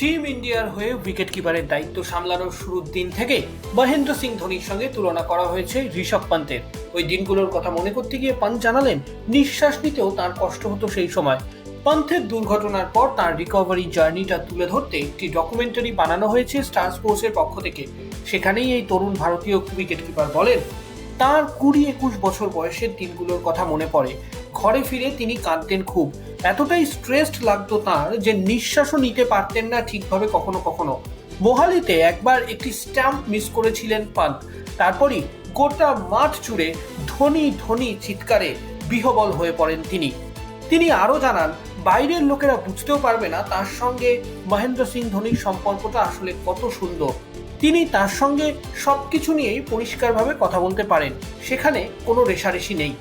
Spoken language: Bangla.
টিম ইন্ডিয়ার হয়ে উইকেট কিপারের দায়িত্ব সামলানোর শুরুর দিন থেকে মহেন্দ্র সিং ধোনির সঙ্গে তুলনা করা হয়েছে ঋষভ পান্তের। ওই দিনগুলোর কথা মনে করতে গিয়ে পান্ত জানালেন, নিঃশ্বাস নিতেও তার কষ্ট হতো সেই সময়। পান্থের দুর্ঘটনার পর তার রিকভারি জার্নিটা তুলে ধরতে একটি ডকুমেন্টারি বানানো হয়েছে স্টার স্পোর্টসের পক্ষ থেকে। সেখানেই এই তরুণ ভারতীয় উইকেট কিপার বলেন, তার কুড়ি একুশ বছর বয়সের দিনগুলোর কথা মনে পড়ে। ঘরে ফিরে তিনি কাঁদতেন খুব। এতটাই স্ট্রেসড লাগতো তার যে নিঃশ্বাসও নিতে পারতেন না ঠিকভাবে কখনো কখনো। মোহালিতে একবার একটি স্ট্যাম্প মিস করেছিলেন পান্ত তারপরই গোটা মাঠ জুড়ে ধনী ধনী চিৎকারে বিহবল হয়ে পড়েন তিনি। তিনি আরও জানান, বাইরের লোকেরা বুঝতেও পারবে না তার সঙ্গে মহেন্দ্র সিং ধোনির সম্পর্কটা আসলে কত সুন্দর। তিনি তার সঙ্গে সবকিছু নিয়েই পরিষ্কারভাবে কথা বলতে পারেন, সেখানে কোনো রেশারেশি নেই।